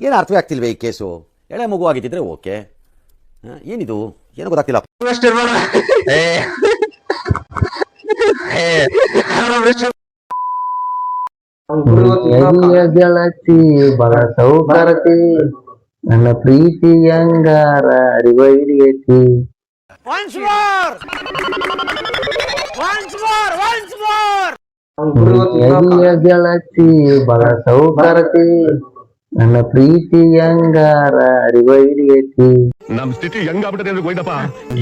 ಏನು ಅರ್ಥವೇ ಆಗ್ತಿಲ್ವೇ ಈ ಕೇಸು? ಎಳೆ ಮಗು ಆಗಿದ್ದಿದ್ರೆ ಓಕೆ. ಏನಿದು? ಏನು ಗೊತ್ತಾಗ್ತಿಲ್ಲ. ಎದೆಯ ಗೆಳತಿ ಬಲ ಸೌಕರತಿ ನನ್ನ ಪ್ರೀತಿ ಅಂಗಾರ ಅರಿವೈರಿಯತಿ ಎದೆಯ ಗೆಳತಿ ಬಲ ಸೌಕರತಿ. ನನ್ನ ಪ್ರೀತಿ ಅಂಗಾರ ಅರಿವೈರಿಯತಿ. ನಮ್ ಸ್ಥಿತಿ ಹೆಂಗಾಗ್ಬಿಟ್ಟದೆ ಅಂದ್ರೆ ಗೋಯ್ದಪ್ಪ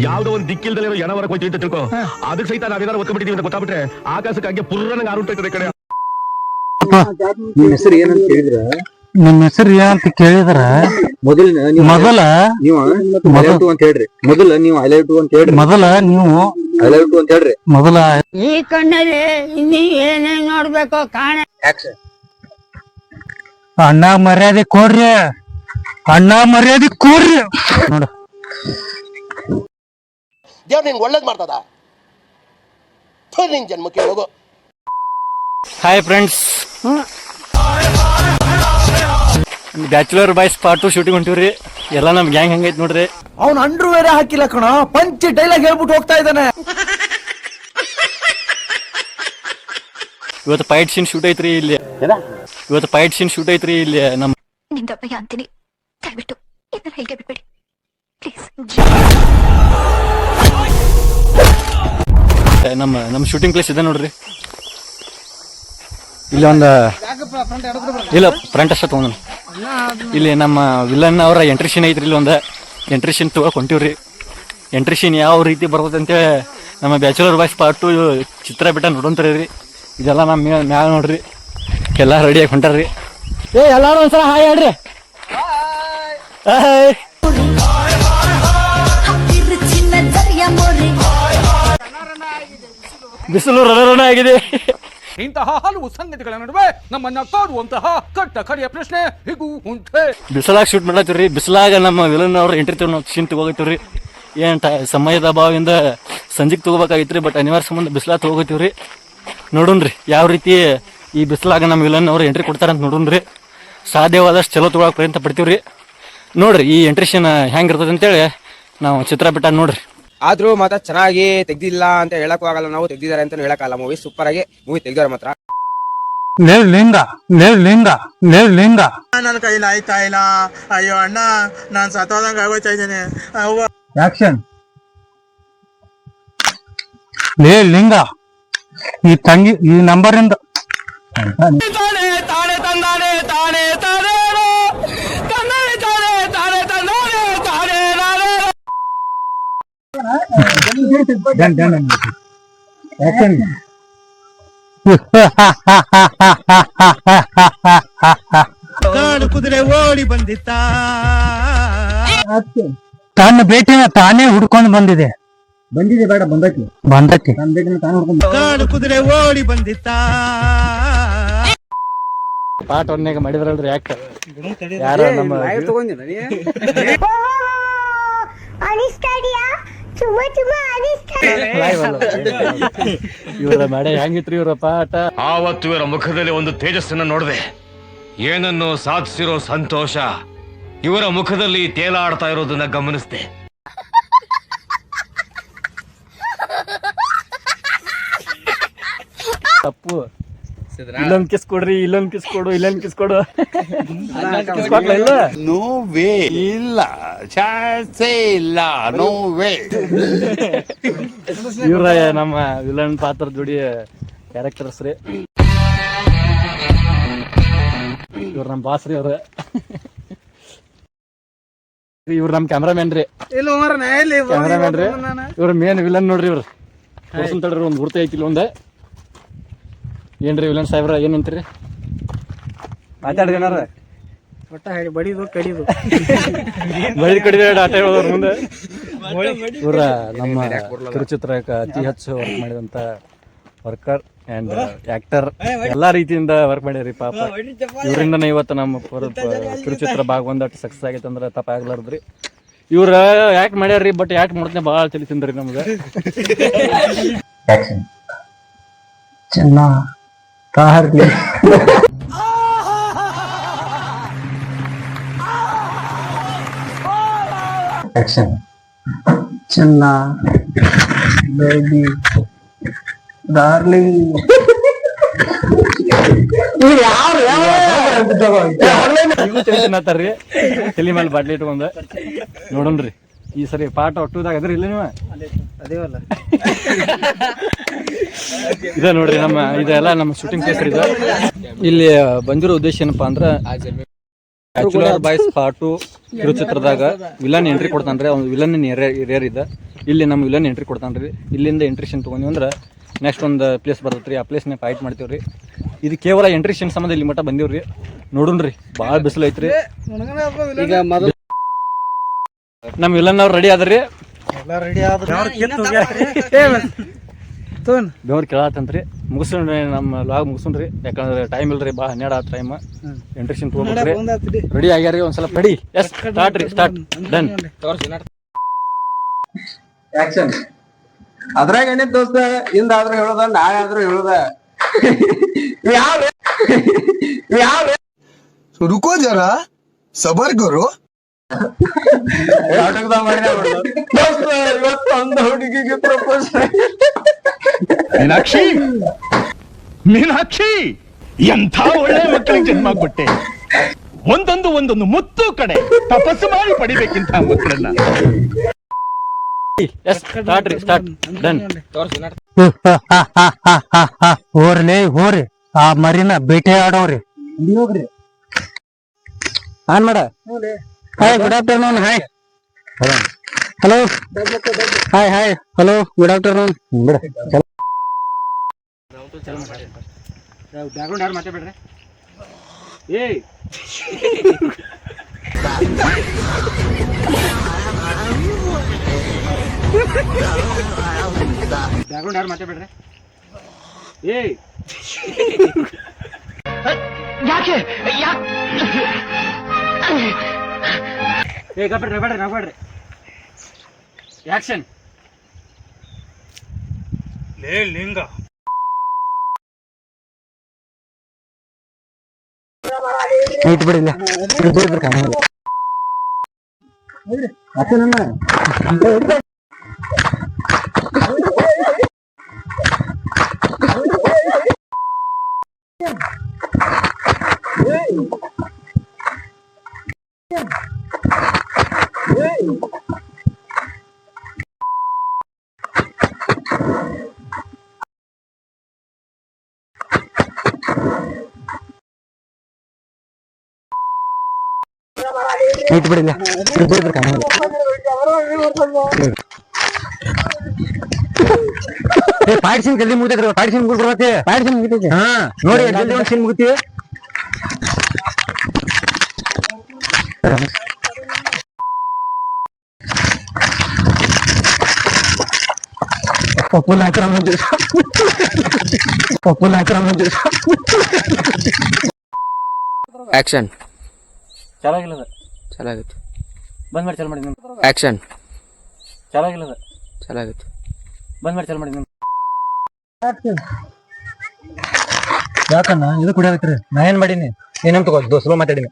ಯಾವ್ದೋ ಒಂದ್ ದಿಕ್ಕಿಲ್ದಲ್ಲಿರೋ ಏನವರ ಹೋಯ್ತು ಅಂತ ತಿಳ್ಕೊ. ಅದಕ್ಕೆ ಸಹಿತ ನಾವೇನಾರು ಒತ್ಕೊಂಡ್ಬಿಟ್ಟಿದೀವಿ ಅಂತ ಗೊತ್ತಾಗ್ಬಿಟ್ರೆ ಆಕಾಶಕ್ಕೆ ಹಂಗೆ ಪುರ್ರನಂಗೆ ಆರುಂಟೈತದೆ ಕಡೆ ನಿಮ್ಮ ಹೆಸರು ಏನಂತ ಹೇಳಿದ್ರ ನಿಮ್ಮ ಹೆಸರು ಏನಂತ ಕೇಳಿದ್ರ? ಮೊದಲಿನ ನೀವು ಮೊದಲ ನೀವು ಮೊದಲು ಅಂತ ಹೇಳ್ರಿ. ಮೊದಲ ನೀವು ಹೈಲೈಟ್ ಅಂತ ಹೇಳ್ರಿ. ಮೊದಲ ನೀವು ಹೈಲೈಟ್ ಅಂತ ಹೇಳ್ರಿ. ಮೊದಲ ಈ ಕಣ್ಣಲ್ಲಿ ಇನ್ನೀ ಏನೇನ್ ನೋಡ್ಬೇಕು ಕಾಣ. ಅಣ್ಣ ಮರ್ಯಾದೆ ಕೊಡ್ರಿ. ಅಣ್ಣ ಮರ್ಯಾದೆ ಕೊಡ್ರಿ. ನೋಡು. ದೇವ್ರ ನಿಂಗೆ ಒಳ್ಳೇದ್ ಮಾಡ್ತದ? ನಿನ್ ಜನ್ಮಕ್ಕೆ ಹೋಗು. Hi friends bachelor boys part two shooting ಹೊಂಟಿವ್ರಿ. ಎಲ್ಲ ನಮ್ ಗ್ಯಾಂಗ್ ಹಂಗೈತ್ ನೋಡ್ರಿ. ಅವ್ನ ಅಂಡ್ರು ಬೇರೆ ಹಾಕಿಲ್ಲ ಕಣ. ಪಂಚ್ ಡೈಲಾಗ್ ಹೇಳ್ಬಿಟ್ಟು ಹೋಗ್ತಾ ಇದ್ದಾನೆ. ಇವತ್ತು ಪೈಟ್ ಸೀನ್ ಶೂಟ್ ಐತ್ರಿ ಇಲ್ಲಿ. ಇವತ್ತು ಪೈಟ್ ಸೀನ್ ಶೂಟ್ ಐತ್ರಿ ಇಲ್ಲಿ ನಮ್ ಅಂತೀನಿ. ದಯವಿಟ್ಟು ಇದನ್ನ ಹೇಗೆ ಬಿಟ್ಬಿಡಿ. ಪ್ಲೀಸ್ ನಮ್ಮ ನಮ್ಮ ಶೂಟಿಂಗ್ ಪ್ಲೇಸ್ ಇದೆ ನೋಡ್ರಿ. ಇಲ್ಲಿ ಒಂದ ಇಲ್ಲ ಫ್ರಂಟ್ ಅಷ್ಟೇ ತಗೊಂಡ್ ಇಲ್ಲಿ ನಮ್ಮ ವಿಲನ್ ಅವರ ಎಂಟ್ರಿ ಸೀನ್ ಐತ್ರಿ ಇಲ್ಲಿ ಒಂದು. ಎಂಟ್ರಿ ಸೀನ್ ತಗೋಕ್ ಹೊಂಟಿವ್ರಿ. ಎಂಟ್ರಿ ಸೀನ್ ಯಾವ ರೀತಿ ಬರ್ತದೆ ಅಂತೇಳಿ ನಮ್ಮ ಬ್ಯಾಚುಲರ್ ಬಾಯ್ಸ್ ಪಾರ್ಟ್ ಟು ಚಿತ್ರ ಬಿಟ್ಟ ನೋಡೋಂತಾರೆ ರೀ ಇದೆಲ್ಲ ನಮ್ಮ ಮ್ಯಾಲ ನೋಡ್ರಿ. ಎಲ್ಲ ರೆಡಿಯಾಗಿ ಹೊಂಟಾರ್ರಿ. ಏ ಎಲ್ಲಾರು ಒಂದ್ಸಲ ಹಾಯ್ ಹೇಳ್ರಿ. ಹಾಯ್ ಬಿಸಿಲು ರಣ ಆಗಿದೆ. ಇಂತಹ ಹಲವು ಸಂಗತಿಗಳ ನಡುವೆ ನಮ್ಮನ್ನ ಕಾಡುವಂತಹ ಕಟ್ಟ ಕಡೆಯ ಪ್ರಶ್ನೆ ಹೀಗೂ ಉಂಟೆ? ಬಿಸಿಲಾಗ ಶೂಟ್ ಮಾಡತ್ತೀವ್ರಿ. ಬಿಸಿಲಾಗ ನಮ್ಮ ವಿಲನ್ ಅವ್ರ ಎಂಟ್ರಿ ತಗೊಂಡು ಸೀನ್ ತಗೋಗತ್ತೀವ್ರಿ. ಏನ್ ಸಮಯದ ಅಭಾವದಿಂದ ಸಂಜೆಗೆ ತಗೋಬೇಕಾಗಿತ್ತು ಬಟ್ ಅನಿವಾರ್ಯ ಸಂಬಂಧ ಬಿಸಿಲಾಗ ತಗೋಗತ್ತೀವ್ರಿ. ನೋಡೋಣ್ರಿ ಯಾವ ರೀತಿ ಈ ಬಿಸಿಲಾಗ ನಮ್ಮ ವಿಲನ್ ಅವ್ರು ಎಂಟ್ರಿ ಕೊಡ್ತಾರಂತ ನೋಡೋಣ್ರಿ ಸಾಧ್ಯವಾದಷ್ಟು ಚಲೋ ತಗೊಳಕ್ ಪ್ರಯತ್ನ ಪಡ್ತೀವ್ರಿ. ನೋಡ್ರಿ, ಈ ಎಂಟ್ರಿ ಸೀನ್ ಹೆಂಗಿರ್ತದೆ ಅಂತೇಳಿ ನಾವು ಚಿತ್ರ ಬಿಟ್ಟ ನೋಡ್ರಿ. ಆದ್ರೂ ಮಾತ್ರ ಚೆನ್ನಾಗಿ ತೆಗ್ದಿಲ್ಲ ಅಂತ ಹೇಳಕ್ ಆಗಲ್ಲ ನಾವು ತೆಗ್ದಿದ್ದಾರೆ ಅಂತ ಹೇಳಕ್ಕಾಗಲ್ಲ ಮೂವಿ ಸೂಪರ್ ಆಗಿ ಮೂವಿ ತೆಗ್ದಾರ ಮಾತ್ರ. ಲೇ ಲಿಂಗ ಲೇ ಲಿಂಗ ಲೇ ಲಿಂಗ. ನನ್ನ ಕೈಲಿ ಆಯ್ತಾ ಇಲ್ಲ? ಅಯ್ಯೋ ಅಣ್ಣ ನಾನ್ ಸತ್ತೋದಂಗ ಆಗೋಯ್ತಾ ಇದ್ದೇನೆ. ಆಕ್ಷನ್ ಲೇ ಲಿಂಗ. ಈ ತಂಗಿ ಈ ನಂಬರ್ ಇಂದ. ಡನ್ ಡನ್ ಆಕ್ಷನ್ ಕುದುರೆ ಓಡಿ ಬಂದಿತ್ತ. ತನ್ನ ಭೇಟಿನ ತಾನೇ ಹುಡ್ಕೊಂಡು ಬಂದಿದೆ. ಬಂದಿದೆ ಬೇಡ ಬಂದಕ್ಕೆ. ಬಂದಕ್ಕೆ. ತನ್ನ ಬೇಕಂದ್ರೆ ತಾನೇ ಹುಡ್ಕೊಂಡು ಕಾಡು ಕುದುರೆ ಓಡಿ ಬಂದಿತ್ತ. ಪಾಠ ಒನ್ಯಾಗ ಮಾಡಿದ್ರಲ್ರಿ ಯಾಕೆ? ಯಾರ ನಮ್ಮ ಇವ್ರ ಮಡೆ ಹೆಂಗಿತ್ರಿ ಇವರ ಪಾಠ ಆವತ್ತು ಇವರ ಮುಖದಲ್ಲಿ ಒಂದು ತೇಜಸ್ಸನ್ನ ನೋಡಿದೆ. ಏನನ್ನು ಸಾಧಿಸಿರೋ ಸಂತೋಷ ಇವರ ಮುಖದಲ್ಲಿ ತೇಲಾಡ್ತಾ ಇರೋದನ್ನ ಗಮನಿಸಿದೆ. ತಪ್ಪು. ಇಲ್ಲೊಂದ್ ಕಿಸ್ ಕೊಡ್ರಿ ಇಲ್ಲೊಂದ್ ಕಿಸ್ ಕೊಡು ಇಲ್ಲೊಂದ್ ಕಿಸ್ ಕೊಡು. ಕಿಸ್ ಕೊಟ್ಲ ಇಲ್ಲ? ನೋ ವೇ ಇಲ್ಲ. ಚಾನ್ಸೇ ಇಲ್ಲ. ನೋ ವೇ ಇವ್ರ ನಮ್ಮ ವಿಲನ್ ಪಾತ್ರ ಜೋಡಿ ಕ್ಯಾರೆಕ್ಟರ್ಸ್ ರೀ. ಇವ್ರ ನಮ್ ಬಾಸ್ ರೀ ಅವ್ರ. ಇವ್ರ ನಮ್ ಕ್ಯಾಮ್ರಾಮ್ಯಾನ್ ರೀ. ಕ್ಯಾಮ್ರಾಮ್ಯಾನ್ ರೀ. ಇವ್ರ ಮೇನ್ ವಿಲನ್ ನೋಡ್ರಿ ಇವ್ರ. ತಡ್ರಿ ಒಂದ್ ಗುರ್ತ ಐತಿಲ್ಲ ಒಂದ ಏನ್ರಿ ವಿಲನ್ ಸಾಹೇಬ್ರ ಏನ್ ಅಂತೀರಿ ಮಾತಾಡ್ರಿ ಏನಾರ ಬಡಿದು ಕಡಿದು. ಬಳಿ ಕಡಿದ ಆಟ ಹೇಳೋದ್ರ ಮುಂದೆ? ಇವ್ರ ನಮ್ಮ ಕಿರುಚಿತ್ರಕ್ಕೆ ಅತಿ ಹೆಚ್ಚು ವರ್ಕ್ ಮಾಡಿದಂತ ವರ್ಕರ್ ಅಂಡ್ ಆಕ್ಟರ್ ಎಲ್ಲಾ ರೀತಿಯಿಂದ ವರ್ಕ್ ಮಾಡ್ಯಾರಿ ಪಾಪ. ಇವರಿಂದ ಇವತ್ತು ನಮ್ಮ ಕಿರುಚಿತ್ರ ಭಾಗ ಒಂದಟ್ಟು ಸಕ್ಸಸ್ ಆಗೈತೆ ಅಂದ್ರೆ ತಪ್ಪಾಗ್ಲಾರ್ದ್ರಿ ಇವ್ರ ಯಾಕೆ ಮಾಡ್ಯಾರ್ರಿ ಬಟ್ ಯಾಕೆ ಮಾಡ್ತೇನೆ ಭಾಳ ತಿಳಿಸಿದ್ರಿ ತಿಂದ್ರಿ ನಮ್ಗೆ. ಚೆನ್ನ ಕಾರ್ಲಿ ಆಕ್ಷನ್ ಚೆನ್ನ ಬೇಬಿ ಡಾರ್ಲಿಂಗ್ ತಿನ್ನತ್ತಾರ್ರಿ ತಲಿ ಮೇಲೆ ಬಾಟ್ಲಿ ಇಟ್ಕೊಂಡ ನೋಡೋಣ್ರಿ ಈ ಸರಿ ಪಾಠ ಒಟ್ಟುದಾಗ ಅದ್ರಿ ಇಲ್ಲ ನೀವು ಇದ ನೋಡ್ರಿ ನಮ್ಮ ಇದೆಲ್ಲ ನಮ್ಮ ಶೂಟಿಂಗ್ ಪ್ಲೇಸ್ ಇದು. ಇಲ್ಲಿ ಬಂದಿರೋ ಉದ್ದೇಶ ಏನಪ್ಪಾ ಅಂದ್ರ ಬ್ಯಾಚುಲರ್ ಬಾಯ್ಸ್ ಪಾಟು ಕಿರುಚಿತ್ರದಾಗ ವಿಲನ್ ಎಂಟ್ರಿ ಕೊಡ್ತಾನ್ರಿ ಅವ್ನು ವಿಲನ್ ರೇರ್ ಇದ್ದ ಇಲ್ಲಿ ನಮ್ಮ ವಿಲನ್ ಎಂಟ್ರಿ ಕೊಡ್ತಾನ್ರಿ ಇಲ್ಲಿಂದ ಎಂಟ್ರಿ ಸೀನ್ ತೊಗೊಂಡ್ವಿ ಅಂದ್ರೆ ನೆಕ್ಸ್ಟ್ ಒಂದು ಪ್ಲೇಸ್ ಬರ್ತೈತ್ರಿ ಆ ಪ್ಲೇಸ್ನ ಫೈಟ್ ಮಾಡ್ತೀವ್ರಿ ಇದು ಕೇವಲ ಎಂಟ್ರಿ ಸೀನ್ ಸಂಬಂಧ ಇಲ್ಲಿ ಮಟ್ಟ ಬಂದಿವ್ರಿ. ನೋಡುಣ್ರಿ ಭಾಳ ಬಿಸಿಲು ಐತ್ರಿ. ಈಗ ಮೊದಲು ನಮ್ಮ ವಿಲನ್ ಅವ್ರು ರೆಡಿ ಆದ್ರಿ? ತೋನ್. ಬೆವ್ರು ಕೇಳತ್ತಂತ್ರಿ ಮುಗಿಸ್ಕೊಂಡ್ರಿ ನಮ್ಮ ಲಾಗ್ ಮುಗಿಸ್ರಿ ಯಾಕಂದ್ರೆ ಟೈಮ್ ಇಲ್ರಿ ಬಾ ಹನ್ನೆರಡು ಆ ಟೈಮ್ ಇಂಟ್ರೆಕ್ಷನ್ ತೊಗೊಂಡ್ರಿ ರೆಡಿ ಆಗ್ಯಾರಿ ಒಂದ್ಸಲ ರೆಡಿ ಎಸ್ ಸ್ಟಾರ್ಟ್ ರೀ ಸ್ಟಾರ್ಟ್ ಡನ್ ಆಕ್ಷನ್ ಅದ್ರಾಗ ಏನೇ ದೋಸ್ತ ಇಂದಾದ್ರೂ ಹೇಳುದ ನಾಳೆ ಆದ್ರೂ ಹೇಳುದ. ಯಾವ ಯಾವ ರುಕೋ ಜರಾ ನಾಟಕದಾಗ ಮಾಡಿದ ದೋಸ್ತ ಇವತ್ತು ಒಂದು ಹುಡುಗಿಗೆ ಪ್ರಪೋಸ್ ಮೀನಾಕ್ಷಿ! ಮೀನಾಕ್ಷಿ! ಎಂಥ ಒಳ್ಳೆ ಮಕ್ಕಳಿಗೆ ಜನ್ಮ ಕೊಟ್ಟೆ ಒಂದೊಂದು ಒಂದೊಂದು ಮುತ್ತು ಕಡೆ ತಪಸ್ಸು ಮಾಡಿ ಪಡಿಬೇಕಿಂತ ಮಕ್ಕಳನ್ನ. ಹೋರ್ಲೇ ಸ್ಟಾರ್ಟ್ ರೀ ಸ್ಟಾರ್ಟ್ ಡನ್ ಹೋರ್ಲಿ ಹೋರಿ. ಆ ಮರಿನ ಬೇಟೆ ಆಡೋರಿ. ಹೋಗ್ರಿ. ಆನ್ ಮಾಡ. Hi good afternoon hi hello hi hi hello good afternoon ಬಿಡ ಬ್ಯಾಕ್ಗ್ರೌಂಡ್ ಯಾರು ಮಾತಾಡ್ಬೇಡ್ರಿ ಏಯ್ ಬ್ಯಾಕ್ಗ್ರೌಂಡ್ ಯಾರು ಮಾತಾಡ್ಬೇಡ್ರಿ ಏಯ್ ಯಾಕೆ ಏ ಗಪ್ಪಿಡ್ರಿ ಬೇಡ್ರಿ ನಗ್ಬೇಡ್ರಿ ಆಕ್ಷನ್ ಇಟ್ ಬಿಡಿಲ್ಲ ಇಟ್ ಬಿಡಿಲ್ಲ ಏ ಪಾಡ್ ಸಿನ್ ಜಲ್ದಿ ಮುಗಿತೈತ್ರಿ ಪಾಡ್ ಸಿನ್ ಮುಗಿದ್ರತಿ ಪಾಡ್ ಸಿನ್ ಮುಗಿತೈತಿ ಹಾ ನೋಡಿ ಎಷ್ಟ್ ಜಲ್ದಿ ಒಂದ್ ಸಿನ್ ಮುಗಿತಿ ಪಪ್ಪು ನಾಕ್ರ ಮಂಜು ಪಪ್ಪು ನಾಕ್ರ ಮಂಜು ಆಕ್ಷನ್ ಚೆನ್ನಾಗಿಲ್ಲದ ಚೆನ್ನಾಗಿತ್ತು ಬಂದ್ ಮಾಡಿ ಚಾಲು ಮಾಡಿ ನಿಮ್ ಆಕ್ಷನ್ ಚೆನ್ನಾಗಿಲ್ಲದ ಚೆನ್ನಾಗಿತ್ತು ಬಂದ್ ಮಾಡಿ ಚಾಲು ಮಾಡಿ ನಿಮ್ ಯಾಕಣ್ಣ? ಇದು ಕುಡಿಯಬೇಕ್ರಿ ನಾ ಏನ್ ಮಾಡೀನಿ? ಏನಂತ ತಗೋ? ದೋಸ್ಲು ಮಾತಾಡಿನಿ.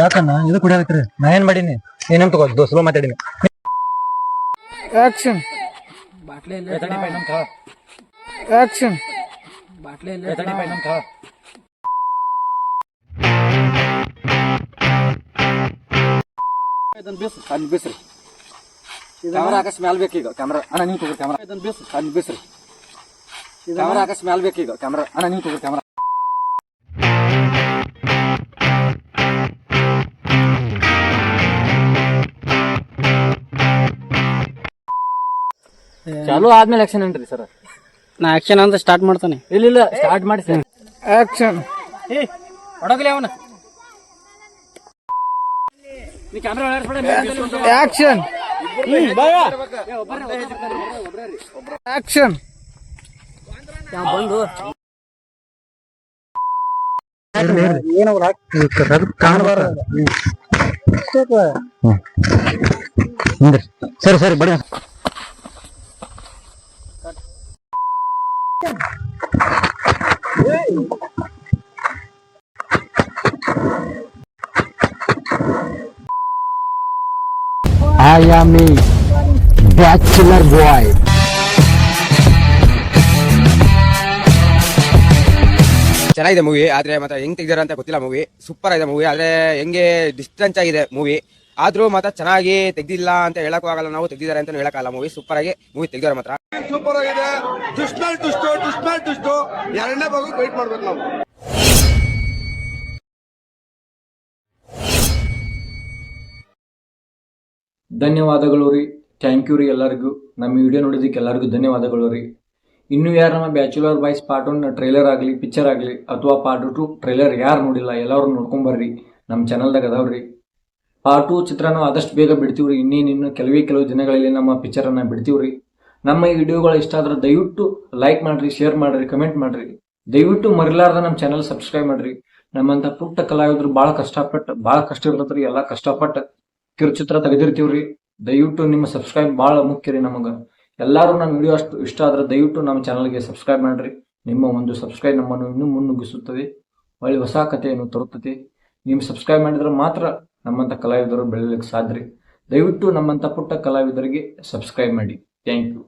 ಯಾಕಣ್ಣ? ಇದು ಕುಡಿಯೋದಕ್ರಿ ನಾ ಏನ್ ಮಾಡೀನಿ? ಏನಂತ ತಗೋ? ದೋಸ್ಲು ಮಾತಾಡಿನಿ. ಆಕ್ಷನ್ ಆಕ್ಷನ್ ಇದನ್ನ ಬಿಸ್ ಅಲ್ಲಿ ಬಿಸ್ರಿ ಕ್ಯಾಮ್ರಾ ಆಕಾಶ ಮ್ಯಾಲ್ ಬೇಕೀಗ ಕ್ಯಾಮ್ರಾ ಅಣ್ಣ ನೀವು ತಗೋರಿ ಕ್ಯಾಮ್ರಾ ಇದನ್ನ ಬಿಸ್ ಅಲ್ಲಿ ಬಿಸ್ರಿ. ಕ್ಯಾಮ್ರಾ ಆಕಾಶ ಮ್ಯಾಲ್ ಬೇಕೀಗ ಕ್ಯಾಮ್ರಾ ಅಣ್ಣ ನೀವು ತಗೋರಿ ಕ್ಯಾಮ್ರಾ ಚಾಲು ಆದ್ಮೇಲೆ ಆಕ್ಷನ್ ಏನ್ರಿ ಸರ್. ನಾ ಆಕ್ಷನ್ ಅಂತ ಸ್ಟಾರ್ಟ್ ಮಾಡ್ತಾನೆ. ಇಲ್ಲ ಇಲ್ಲ ಸ್ಟಾರ್ಟ್ ಮಾಡಿ ಸರ್. ಆಕ್ಷನ್ ಹೊಡಗಲಿ ಅವನ ನೀ ಕ್ಯಾಮ್ರಾ ಆಕ್ಷನ್ ಆಕ್ಷನ್ ಬಂದು. ಸರಿ ಸರಿ ಬಡಿ ಎ ಬ್ಯಾಚುಲರ್ ಬಾಯ್ ಚೆನ್ನಾಗಿದೆ ಮೂವಿ ಆದ್ರೆ ಮಾತ್ರ ಹೆಂಗ್ ತೆಗ್ದಾರ ಅಂತ ಗೊತ್ತಿಲ್ಲ ಮೂವಿ ಸೂಪರ್ ಆಗಿದೆ ಮೂವಿ ಆದ್ರೆ ಹೆಂಗೆ ಡಿಸ್ಟೆನ್ಸ್ ಆಗಿದೆ ಮೂವಿ ಆದ್ರೂ ಮಾತ್ರ ಚೆನ್ನಾಗಿ ತೆಗ್ದಿಲ್ಲ ಅಂತ ಹೇಳಕ್ಕೂ ಆಗಲ್ಲ ನಾವು ತೆಗ್ದಿದ್ದಾರೆ ಅಂತ ಹೇಳಕ್ಕಾಗಲ್ಲ ಮೂವಿ ಸೂಪರ್ ಆಗಿ ಮೂವಿ ತೆಗ್ದಾರ ಮಾತ್ರ. ಸೂಪರ್ ಆಗಿದೆ. ಎರಡನೇ ಭಾಗ ವೇಟ್ ಮಾಡ್ಬೇಕು ನಾವು. ಧನ್ಯವಾದಗಳು ರೀ. ಥ್ಯಾಂಕ್ ಯು ರೀ ಎಲ್ಲರಿಗೂ. ನಮ್ಮ ವಿಡಿಯೋ ನೋಡಿದ್ದಕ್ಕೆ ಎಲ್ಲರಿಗೂ ಧನ್ಯವಾದಗಳು ರೀ. ಇನ್ನು ಯಾರು ನಮ್ಮ bachelor boys part one trailer ಆಗಲಿ ಪಿಕ್ಚರ್ ಆಗಲಿ, ಅಥವಾ ಪಾರ್ಟ್ ಟು ಟ್ರೈಲರ್ ಯಾರು ನೋಡಿಲ್ಲ ಎಲ್ಲರೂ ನೋಡ್ಕೊಂಬರ್ರಿ. ನಮ್ಮ ಚಾನಲ್ದಾಗ ಅದಾವ್ರಿ ಪಾರ್ಟ್ ಟು ಚಿತ್ರನ ಆದಷ್ಟು ಬೇಗ ಬಿಡ್ತೀವ್ರಿ ಇನ್ನೇನು ಇನ್ನೇನಿನ್ನು ಕೆಲವೇ ಕೆಲವು ದಿನಗಳಲ್ಲಿ ನಮ್ಮ ಪಿಕ್ಚರನ್ನು ಬಿಡ್ತೀವ್ರಿ ನಮ್ಮ ಈ ವಿಡಿಯೋಗಳು ಇಷ್ಟ ಆದ್ರೆ ದಯವಿಟ್ಟು ಲೈಕ್ ಮಾಡ್ರಿ ಶೇರ್ ಮಾಡ್ರಿ ಕಮೆಂಟ್ ಮಾಡ್ರಿ. ದಯವಿಟ್ಟು ಮರಿಲಾರ್ದ ನಮ್ಮ ಚಾನಲ್ ಸಬ್ಸ್ಕ್ರೈಬ್ ಮಾಡಿರಿ. ನಮ್ಮಂಥ ಪುಟ್ಟ ಕಲಾವಿದ್ರು ಭಾಳ ಕಷ್ಟಪಟ್ಟು, ಭಾಳ ಕಷ್ಟ ಇರ್ತದ್ರಿ ಎಲ್ಲ ಕಷ್ಟಪಟ್ಟು. ಕಿರುಚಿತ್ರ ತೆಗೆದಿರ್ತೀವ್ರಿ. ದಯವಿಟ್ಟು ನಿಮ್ಮ ಸಬ್ಸ್ಕ್ರೈಬ್ ಭಾಳ ಮುಖ್ಯ ರೀ ನಮಗೆ. ಎಲ್ಲರೂ ನನ್ನ ವಿಡಿಯೋ ಅಷ್ಟು ಇಷ್ಟ ಆದ್ರೆ ದಯವಿಟ್ಟು ನಮ್ಮ ಚಾನಲ್ಗೆ ಸಬ್ಸ್ಕ್ರೈಬ್ ಮಾಡ್ರಿ. ನಿಮ್ಮ ಒಂದು ಸಬ್ಸ್ಕ್ರೈಬ್ ನಮ್ಮನ್ನು ಇನ್ನೂ ಮುನ್ನುಗ್ಗಿಸುತ್ತದೆ. ಒಳ್ಳೆ ಹೊಸ ಕಥೆಯನ್ನು ತರುತ್ತದೆ ನೀವು ಸಬ್ಸ್ಕ್ರೈಬ್ ಮಾಡಿದ್ರೆ ಮಾತ್ರ ನಮ್ಮಂಥ ಕಲಾವಿದರು ಬೆಳಲಿಕ್ಕೆ ಸಾಧ್ಯ ದಯವಿಟ್ಟು ನಮ್ಮಂಥ ಪುಟ್ಟ ಕಲಾವಿದರಿಗೆ ಸಬ್ಸ್ಕ್ರೈಬ್ ಮಾಡಿ. Thank you